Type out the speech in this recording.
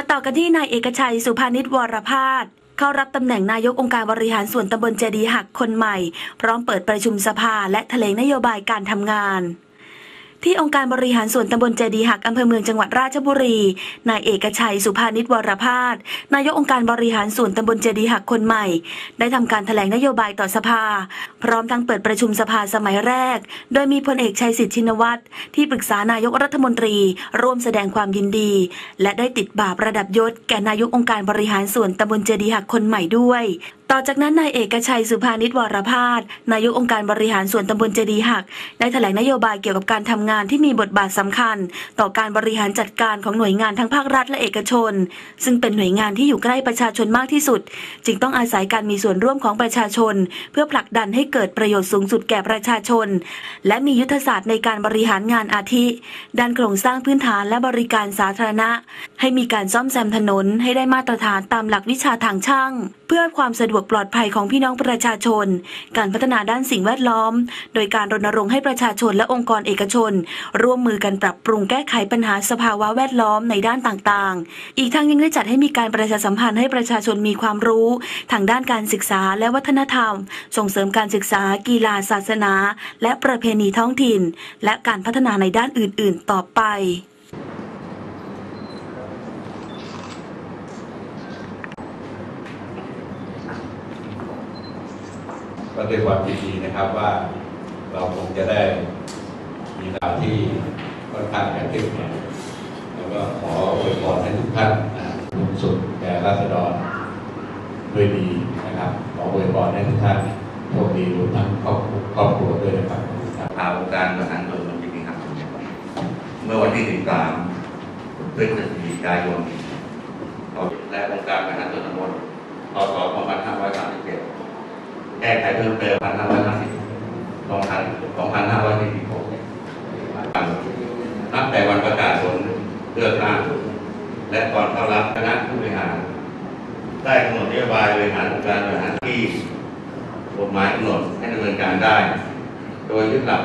มาต่อกันที่นายเอกชัยสุภานิชวรพาสเข้ารับตำแหน่งนายกองค์การบริหารส่วนตำบลเจดีหักคนใหม่ พร้อมเปิดประชุมสภาและแถลงนโยบายการทำงาน ที่องค์การบริหารส่วนตำบลเจดีหักอำเภอเมืองจังหวัดราชบุรี นายเอกชัยสุภานิชวรพาสนายกองค์การบริหารส่วนตำบลเจดีหักคนใหม่ ได้ทำการแถลงนโยบายต่อสภา พร้อมทั้งเปิดประชุมสภาสมัยแรก โดยมีพลเอกชัยสิทธิชินวัตรที่ปรึกษานายกรัฐมนตรี ร่วมแสดงความยินดี และได้ติดบาประดับยศแก่นายกองค์การบริหารส่วนตำบลเจดีหักคนใหม่ด้วย ต่อจากนั้นนายเอกชัยสุภานิชวรพาสนายกองค์การบริหารส่วนตำบลเจดีหัก ได้แถลงนโยบายเกี่ยวกับการทำงานที่มีบทบาทสำคัญ ต่อการบริหารจัดการของหน่วยงานทั้งภาครัฐและเอกชน ซึ่งเป็นหน่วยงานที่อยู่ใกล้ประชาชนมากที่สุด จึงต้องอาศัยการมีส่วนร่วมของประชาชน เพื่อผลักดันให้เกิดประโยชน์สูงสุดแก่ประชาชน และมียุทธศาสตร์ในการบริหารงานอาทิด้านโครงสร้างพื้นฐานและบริการสาธารณะ ให้มีการซ่อมแซมถนนให้ได้มาตรฐานตามหลักวิชาทางช่าง เพื่อความสะดวกปลอดภัยของพี่น้องประชาชน การพัฒนาด้านสิ่งแวดล้อม โดยการรณรงค์ให้ประชาชนและองค์กรเอกชน ร่วมมือกันปรับปรุงแก้ไขปัญหาสภาวะแวดล้อมในด้านต่างๆ อีกทั้งยังได้จัดให้มีการประชาสัมพันธ์ให้ประชาชนมีความรู้ ทางด้านการศึกษาและวัฒนธรรม ส่งเสริมการศึกษา กีฬาศาสนา และประเพณีท้องถิ่น และการพัฒนาในด้านอื่น ๆ ต่อไป ก็ด้วยความยินดีนะครับว่าเราคงจะได้มีดาที่ค่อนข้างจะเข้มแข็งแล้วก็ขออวยพรให้ทุกท่านนะสูงสุดแก่ราษฎรด้วยดีนะครับขออวยพรให้ทุกท่านโชคดีรวมทั้งครอบครอบครัวด้วยนะครับขอบคุณครับพาองการบริหารส่วนตำบลที่นี่ครับเมื่อวันที่13พฤศจิกายนและองค์การบริหารส่วตำบลพศ2537แก้ไขเพิ่มเติม2550 2546นับแต่วันประกาศผลเลือกตั้งและก่อนเข้ารับคณะผู้บริหาร ได้กำหนดนโยบายบริหารการบริหารที่กฎหมายกำหนดให้ดำเนินการได้ โดยยึดหลัก